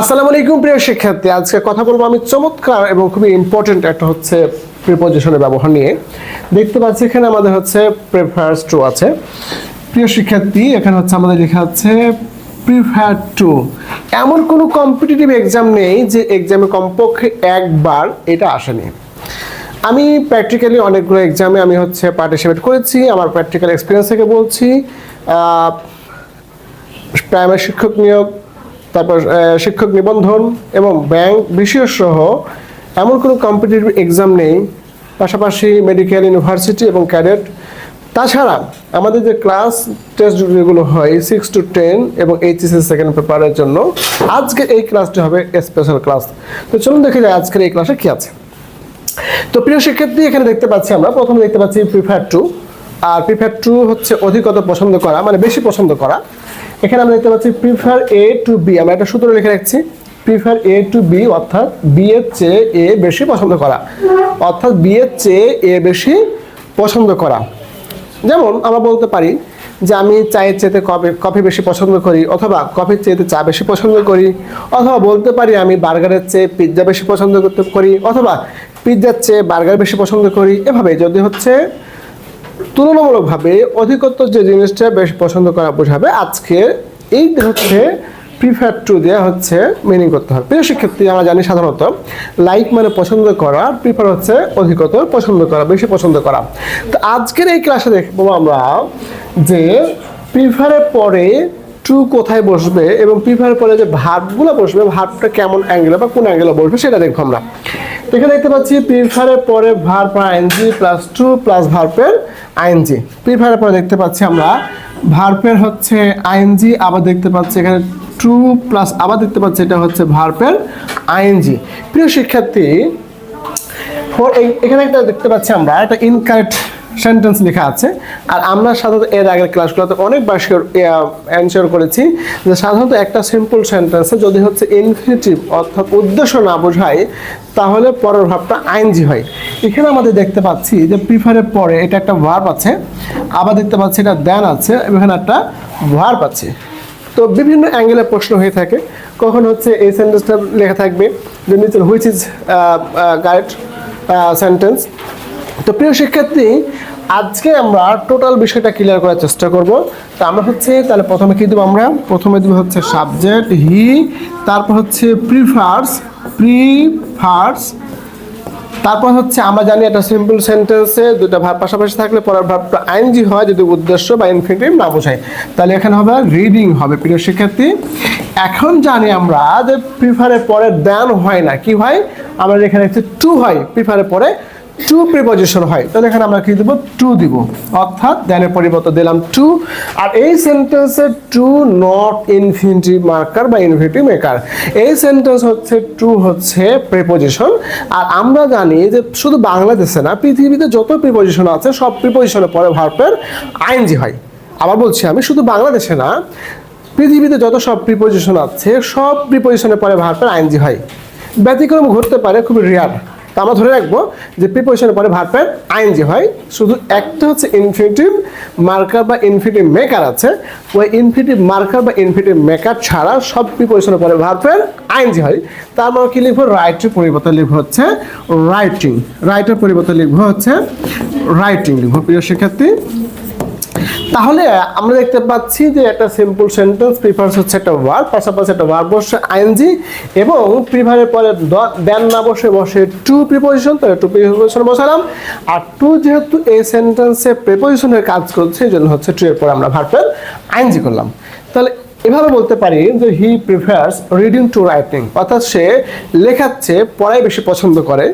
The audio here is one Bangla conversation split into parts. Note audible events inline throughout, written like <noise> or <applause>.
আসসালামু আলাইকুম প্রিয় শিক্ষার্থী। আজকে কথা বলব আমি চমৎকার এবং খুবই ইম্পর্টেন্ট একটা হচ্ছে প্রিপোজিশনের ব্যবহার নিয়ে। দেখতে পাচ্ছি এখানে আমাদের হচ্ছে প্রিফার্স টু আছে। প্রিয় শিক্ষার্থী, এখানে হচ্ছে আমাদের লেখা আছে প্রিফার টু এমন কোনো কম্পিটিটিভ এক্সাম নেই যে এক্সামে কমপক্ষে একবার এটা আসেনি। আমি প্র্যাকটিক্যালি অনেকগুলো এক্সামে আমি হচ্ছে পার্টিসিপেট করেছি, আমার প্র্যাকটিক্যাল এক্সপিরিয়েন্স থেকে বলছি। প্রাইমারি শিক্ষক নিয়োগ তারপর শিক্ষক নিবন্ধন এবং ব্যাংক বিশেষ সহ এমন কোনো কম্পিটিটিভ এক্সাম নেই, পাশাপাশি মেডিকেল ইউনিভার্সিটি এবং ক্যাডেট তাছাড়া আমাদের যে ক্লাস টেস্ট যেগুলো হয় সিক্স টু টেন এবং এইচএসসি সেকেন্ড পেপারের জন্য, আজকে এই ক্লাসটি হবে স্পেশাল ক্লাস তো চলুন দেখে যাই আজকের এই ক্লাসে কী আছে। তো প্রিয় শিক্ষার্থী, এখানে দেখতে পাচ্ছি আমরা, প্রথমে দেখতে পাচ্ছি প্রিফার টু আর প্রিফার টু হচ্ছে অধিকত পছন্দ করা মানে বেশি পছন্দ করা। এখানে আমরা দেখতে পাচ্ছি প্রিফার এ টু বি আমরা একটা সূত্র লিখে রাখছি। প্রিফার এ টু বি অর্থাৎ বি এর চেয়ে এ বেশি পছন্দ করা। অর্থাৎ বি এর চেয়ে এ বেশি পছন্দ করা। যেমন আমরা বলতে পারি যে আমি চায়ের চেয়েতে কফি কফি বেশি পছন্দ করি অথবা কফির চেয়েতে চা বেশি পছন্দ করি। অথবা বলতে পারি আমি বার্গারের চেয়ে পিৎজা বেশি পছন্দ করতে করি। অথবা পিৎজার চেয়ে বার্গার বেশি পছন্দ করি। এভাবে যদি হচ্ছে তুলনামূলকভাবে অধিকত্ব যে জিনিসটা বেশ পছন্দ করা বোঝাবে, আজকে এই হচ্ছে প্রিফার টু দেওয়া হচ্ছে মিনিং করতে হবে। প্রিয় শিক্ষার্থী, আমরা জানি সাধারণত লাইক মানে পছন্দ করা প্রিফার হচ্ছে অধিকতর পছন্দ করা, বেশি পছন্দ করা। তো আজকের এই ক্লাসে দেখব আমরা যে প্রিফারের পরে টু কোথায় বসবে এবং প্রিফারের পরে যে ভার্বগুলো বসবে ভার্বটা কেমন অ্যাঙ্গেলে বা কোন অ্যাঙ্গেলে বসবে সেটা দেখব আমরা। এখানে দেখতে পাচ্ছি প্রিফারের পরে verb ing plus to plus ভার্পের ING প্রিফারের পরে দেখতে পাচ্ছি আমরা ভার্পের হচ্ছে আইএনজি আবার দেখতে পাচ্ছি এখানে টু প্লাস আবার দেখতে পাচ্ছি এটা হচ্ছে ভার্পের আইএনজি প্রিয় শিক্ষার্থী এখানে একটা দেখতে পাচ্ছি আমরা, একটা ইনকারেক্ট সেন্টেন্স লেখা আছে। আর আমরা সাধারণত এর আগের ক্লাসগুলোতে অনেক অনেকবার অ্যান্সার করেছি যে সাধারণত একটা সিম্পল সেন্টেন্সে যদি হচ্ছে ইনফিনিটিভ অর্থাৎ উদ্দেশ্য না বোঝায়, তাহলে পরের ভাবটা আইনজি হয়। এখানে আমাদের দেখতে পাচ্ছি যে প্রিফারের পরে এটা একটা ভার্ব আছে, আবার দেখতে পাচ্ছি এটা দেন আছে এখানে একটা ভার্ব আছে। তো বিভিন্ন অ্যাঙ্গেলে প্রশ্ন হয়ে থাকে, কখন হচ্ছে এই সেন্টেন্সটা লেখা থাকবে যে নিচে হুইচ ইজ গাইড সেন্টেন্স তো প্রিয় শিক্ষার্থী আজকে আমরা টোটাল বিষয়টা ক্লিয়ার করার চেষ্টা করব। তো আমরা হচ্ছে, তাহলে প্রথমে কী দেবো আমরা? প্রথমে দেবো হচ্ছে সাবজেক্ট হি তারপর হচ্ছে প্রিফার্স প্রিফার্স তারপর হচ্ছে আমরা জানি একটা সিম্পল সেন্টেন্সে দুটো ভাব পাশাপাশি থাকলে পরের ভাবটা আইনজি হয়, যদি উদ্দেশ্য বা ইনফিনিটিভ না বোঝায়। তাহলে এখানে হবে রিডিং হবে, প্রিয় শিক্ষার্থী। এখন জানি আমরা যে প্রিফারের পরে দেন হয় না, কি হয়? আমরা এখানে হচ্ছে টু হয় প্রিফারের পরে টু প্রিপোজিশন হয়। তাহলে এখানে আমরা কি দেবো? টু দিব। অর্থাৎ দেনের পরিবর্তে দিলাম টু আর এই সেন্টেন্সে টু নট ইনফিনিটিভ মার্কার বা ইনফিনিটিভ মেকার এই সেন্টেন্স হচ্ছে টু হচ্ছে প্রিপোজিশন আর আমরা জানি যে শুধু বাংলাদেশে না, পৃথিবীতে যত প্রিপোজিশন আছে, সব প্রিপোজিশনের পরে ভার্বের আইনজি হয়। আবার বলছি আমি, শুধু বাংলাদেশে না, পৃথিবীতে যত সব প্রিপোজিশন আছে, সব প্রিপোজিশনের পরে ভার্বের আইনজি হয়। ব্যতিক্রম ঘটতে পারে, খুবই রেয়ার তা আমরা ধরে রাখব যে প্রিপোজিশনের পরে ভার্বের আইএনজি হয়, শুধু একটা হচ্ছে ইনফিনিটিভ মার্কার বা ইনফিনিটিভ মেকার আছে। ওই ইনফিনিটিভ মার্কার বা ইনফিনিটিভ মেকার ছাড়া সব প্রিপোজিশনের পরে ভার্বের আইএনজি হয় তার মানে কি লিখব? রাইটের পরিবর্তে লিখব হচ্ছে রাইটিং রাইটের পরিবর্তে লিখব হচ্ছে রাইটিং লিখব প্রিয় শিক্ষার্থী? তাহলে আমরা দেখতে পাচ্ছি যে একটা সিম্পল সেন্টেন্স প্রিফার্স হচ্ছে একটা ওয়ার্ড পাশাপাশি একটা ওয়ার্ড বসে আইএনজি এবং প্রিফারের পরে দেন না বসে বসে টু প্রিপোজিশন তাহলে টু প্রিপোজিশন বসালাম। আর টু যেহেতু এই সেন্টেন্সে প্রিপোজিশনের কাজ করছে, এই জন্য হচ্ছে টু এর পরে আমরা ভার্বের আইএনজি করলাম। তাহলে এভাবে বলতে পারি যে he prefers reading to writing অর্থাৎ সে লেখাচ্ছে, পড়াই বেশি পছন্দ করে।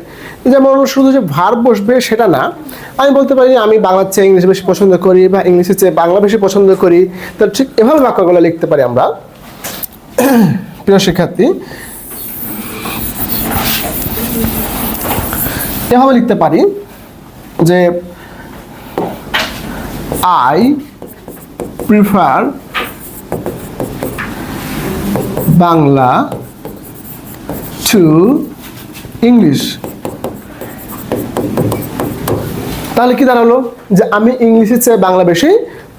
যেমন শুধু যে ভার বসবে সেটা না। আমি বলতে পারি আমি বাংলার চেয়ে ইংলিশ বেশি পছন্দ করি বা ইংলিশের চেয়ে বাংলা বেশি পছন্দ করি। তো ঠিক এভাবে বাক্যগুলো লিখতে পারি আমরা। <clears throat> প্রিয় শিক্ষার্থী, এভাবে লিখতে পারি যে I prefer Bangla to English তাহলে কি দাঁড়াল? যে আমি ইংলিশের চেয়ে বাংলা বেশি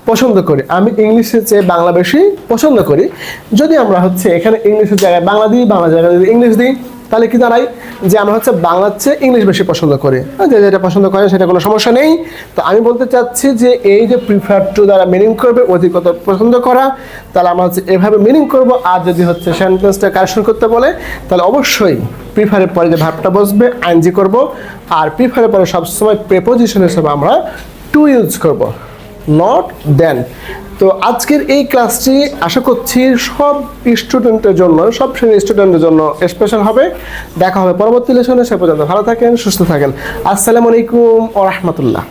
পছন্দ করি, আমি ইংলিশের চেয়ে বাংলা বেশি পছন্দ করি। যদি আমরা হচ্ছে এখানে ইংলিশের জায়গায় বাংলা দিই, বাংলা জায়গায় যদি ইংলিশ দিই তাহলে কি দাঁড়ায় যে আমরা হচ্ছে বাংলার চেয়ে ইংলিশ বেশি পছন্দ করি। আর যে যেটা পছন্দ করে সেটা কোনো সমস্যা নেই। তো আমি বলতে চাচ্ছি যে এই যে প্রিফার টু দ্বারা মিনিং করবে, অধিকত পছন্দ করা, তাহলে আমরা হচ্ছে এভাবে মিনিং করব। আর যদি হচ্ছে সেন্টেন্সটা কারেকশন করতে বলে, তাহলে অবশ্যই প্রিফারের পরে যে ভাবটা বসবে আইনজি করব। আর প্রিফারের পরে সবসময় প্রেপোজিশন হিসেবে আমরা টু ইউজ করব। নট দেন তো আজকের এই ক্লাসটি আশা করছি সব স্টুডেন্টের জন্য, সব শ্রেণির স্টুডেন্টের জন্য স্পেশাল হবে। দেখা হবে পরবর্তী লেশনে সে পর্যন্ত ভালো থাকেন, সুস্থ থাকেন। আসসালামু আলাইকুম ও রহমতুল্লাহ।